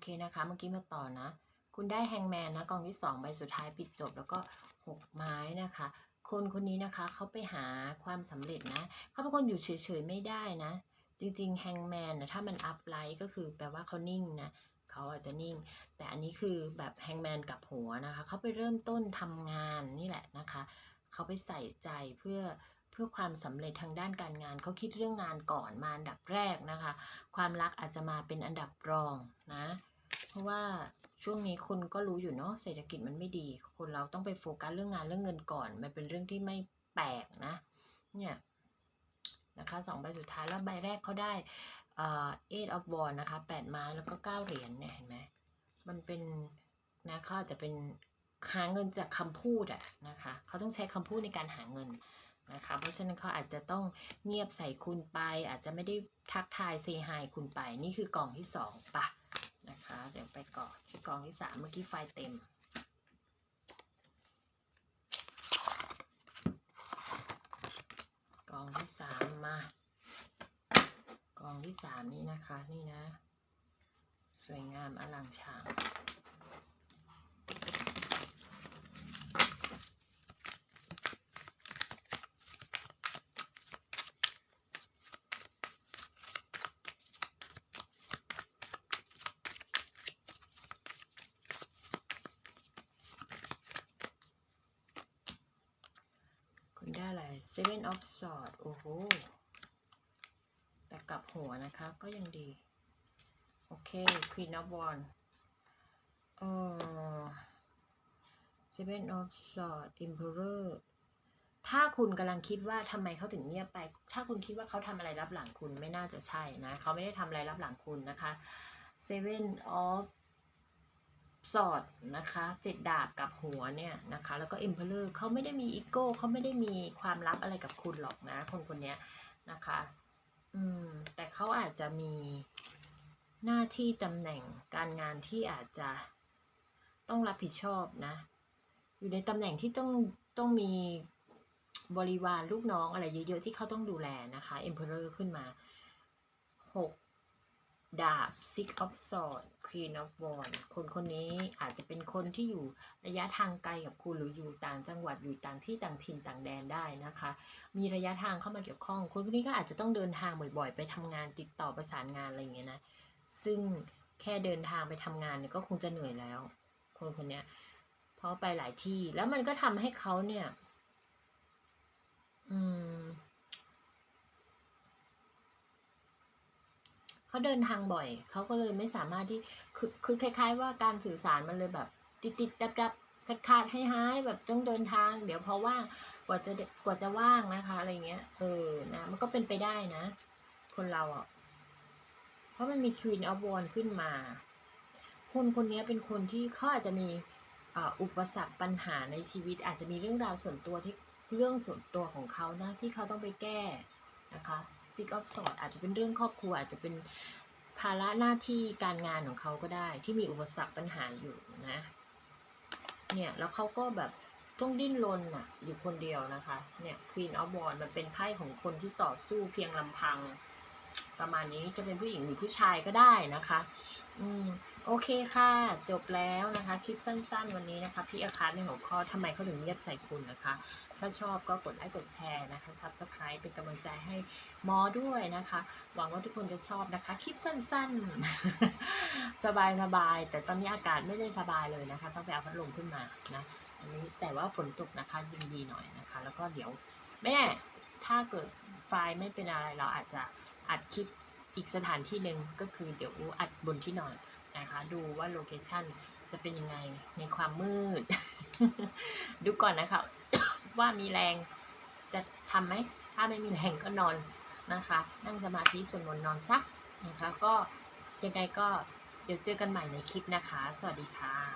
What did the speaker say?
เคนะคะ เมื่อกี้มาต่อนะ คุณได้แฮงแมนนะกองที่สองใบสุดท้ายปิดจบแล้วก็หกไม้นะคะ คนคนนี้นะคะเขาไปหาความสำเร็จนะเขาเป็นคนอยู่เฉยๆไม่ได้นะ จริงๆแฮงแมนนะถ้ามันอัพไลท์ก็คือแปลว่าเขานิ่งนะเขาอาจจะนิ่ง แต่อันนี้คือแบบแฮงแมนกับหัวนะคะเขาไปเริ่มต้นทำงานนี่แหละนะคะเขาไปใส่ใจเพื่อ พื่อความสำเร็จทางด้านการงานเขาคิดเรื่องงานก่อนมาอันดับแรกนะคะ ความรักอาจจะมาเป็นอันดับรองนะ เพราะว่าช่วงนี้คุณก็รู้อยู่เนาะเศรษฐกิจมันไม่ดี คนเราต้องไปโฟกัสเรื่องงานเรื่องเงินก่อน มันเป็นเรื่องที่ไม่แปลกนะเนี่ยนะคะสองใบสุดท้ายแล้วใบแรกเขาได้เอ่อ eight of wands นะคะแปดไม้แล้วก็เก้าเหรียญเนี่ยเห็นไหมมันเป็นนะเขาอาจจะเป็นหาเงินจากคำพูดอะนะคะเขาต้องใช้คำพูดในการหาเงิน นะคะ เพราะฉะนั้นเขาอาจจะต้องเงียบใส่คุณไป อาจจะไม่ได้ทักทายเซฮายคุณไป นี่คือกล่องที่สองปะนะคะ เดี๋ยวไปก่อนที่กองที่สามเมื่อกี้ไฟเต็มกล่องที่สามมากล่องที่สามนี่นะคะ นี่นะ สวยงามอลังฉางคุณได้อะไร Seven of Swords โอ้โห แต่กลับหัวนะคะก็ยังดี โอเค Queen of Wands เออ Seven of Swords Emperor ถ้าคุณกำลังคิดว่าทำไมเขาถึงเงียบไป ถ้าคุณคิดว่าเขาทำอะไรรับหลังคุณไม่น่าจะใช่นะ เขาไม่ได้ทำอะไรรับหลังคุณนะคะ Seven of สอดนะคะเจ็ดดาบกับหัวเนี่ยนะคะ แล้วก็ Emperor เขาไม่ได้มีอีโก้เขาไม่ได้มีความลับอะไรกับคุณหรอกนะ คนคนนี้นะคะ อืม แต่เขาอาจจะมีหน้าที่ตำแหน่งการงานที่อาจจะต้องรับผิดชอบนะ อยู่ในตำแหน่งที่ต้องต้องมีบริวารลูกน้องอะไรเยอะๆที่เขาต้องดูแลนะคะ Emperor ขึ้นมาหก ดาบ Six of Swords Queen of Wands คนคนนี้อาจจะเป็นคนที่อยู่ระยะทางไกลกับคุณหรืออยู่ต่างจังหวัดอยู่ต่างที่ต่างถิ่นต่างแดนได้นะคะ มีระยะทางเข้ามาเกี่ยวข้อง คนคนนี้ก็อาจจะต้องเดินทางบ่อยๆ ไปทำงานติดต่อประสานงานอะไรอย่างเงี้ยนะ ซึ่งแค่เดินทางไปทำงานเนี่ยก็คงจะเหนื่อยแล้ว คนคนนี้เพราะไปหลายที่แล้วมันก็ทำให้เขาเนี่ย อืม เขาเดินทางบ่อยเขาก็เลยไม่สามารถที่คือคือคล้าย ๆ ว่าการสื่อสารมันเลยแบบติดติดดับดับขาดขาดให้หายแบบต้องเดินทาง เดี๋ยวพอว่างกว่าจะกว่าจะว่างนะคะอะไรเงี้ย เออนะมันก็เป็นไปได้นะ คนเราอะเพราะมันมี Queen of w a n ขึ้นมา คนคนนี้เป็นคนที่เขาอาจจะมีอุปสรรคปัญหาในชีวิต อาจจะมีเรื่องราวส่วนตัวที่เรื่องส่วนตัวของเขานะที่เขาต้องไปแก้นะคะ ซิกออฟสอดอาจจะเป็นเรื่องครอบครัว อาจจะเป็นภาระหน้าที่การงานของเขาก็ได้ ที่มีอุปสรรคปัญหาอยู่นะ เนี่ยแล้วเขาก็แบบต้องดิ้นรนอะอยู่คนเดียวนะคะ เนี่ย Queen of Wands มันเป็นไพ่ของคนที่ต่อสู้เพียงลำพัง ประมาณนี้จะเป็นผู้หญิงหรือผู้ชายก็ได้นะคะ อืม โอเคค่ะ จบแล้วนะคะ คลิปสั้นๆ วันนี้นะคะ พี่อาคาในหัวข้อทำไมเขาถึงเงียบใส่คุณนะคะ ถ้าชอบก็กดไลค์กดแชร์นะคะ Subscribe เป็นกำลังใจให้มอด้วยนะคะ หวังว่าทุกคนจะชอบนะคะ คลิปสั้นๆ สบายๆ แต่ตอนนี้อากาศไม่ได้สบายเลยนะคะ ต้องไปเอาพัดลมขึ้นมานะ อันนี้แต่ว่าฝนตกนะคะยินดีหน่อยนะคะ แล้วก็เดี๋ยวไม่แน่ถ้าเกิดไฟล์ไม่เป็นอะไรเราอาจจะอัดคลิปอีกสถานที่หนึ่งก็คือเดี๋ยวอัดบนที่นอน นะคะดูว่าโลเคชันจะเป็นยังไงในความมืด ดูก่อนนะคะ ว่ามีแรงจะทำไหมถ้าไม่มีแรงก็นอนนะคะ นั่งสมาธิส่วนมนต์นอนซะนะคะ ก็ยังไงก็เดี๋ยวเจอกันใหม่ในคลิปนะคะ สวัสดีค่ะ